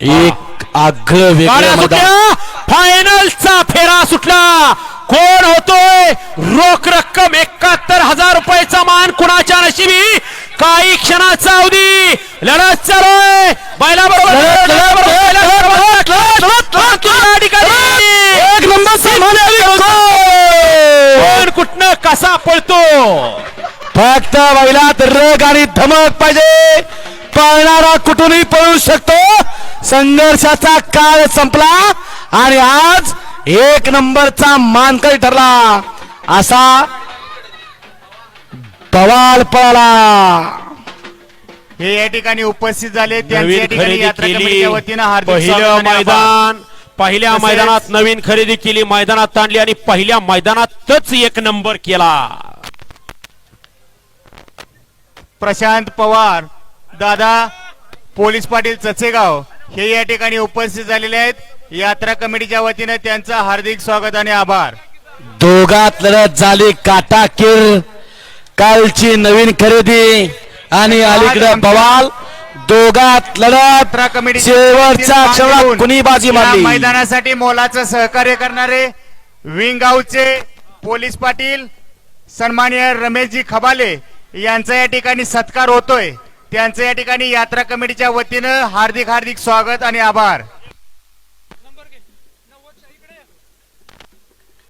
एक आग्र वेगळं गाड्या मैदान सुटल्या फायनलचा फेरा सुटला कोण होतोय रोख रक्कम एकाहत्तर हजार रुपयाचा मान कुणाच्या नशिबी काही क्षणाचा अवधी लढत चालू आहे बैलाबरोबर कुठनं कसा पळतो फक्त बैलात रग आणि धमक पाहिजे पळणारा कुठूनही पळू शकतो संघर्षाचा काळ संपला आणि आज एक नंबरचा मानकरी ठरला. असा बवाल पळाला. हे या ठिकाणी उपस्थित झाले. त्यांच्या नवीन ठिकाणी खरेदी यात्रा केली. कमिटीच्या वतीनं हार्दिक स्वागत पहिलं आणि आभार. मैदान पहिल्या तसेच- मैदानात नवीन खरेदी केली मैदानात आणली आणि पहिल्या मैदानातच एक नंबर केला. प्रशांत पवार दादा पोलीस पाटील चचेगाव. हे या ठिकाणी उपस्थित झालेले आहेत. यात्रा कमिटीच्या वतीनं त्यांचं हार्दिक स्वागत आणि आभार. दोघात लढत झाली काटाकीर कालची नवीन खरेदी आणि अलीकडे बवाल दोघात लढत यात्रा कमिटी शेवटच्या क्षणात कुणी बाजी मारली? मैदानासाठी मोलाचं सहकार्य करणारे विंगावचे पोलीस पाटील सन्मान्य रमेशजी खबाले यांचा या ठिकाणी सत्कार होतोय. त्यांचं या ठिकाणी यात्रा कमिटीच्या वतीनं हार्दिक हार्दिक स्वागत आणि आभार.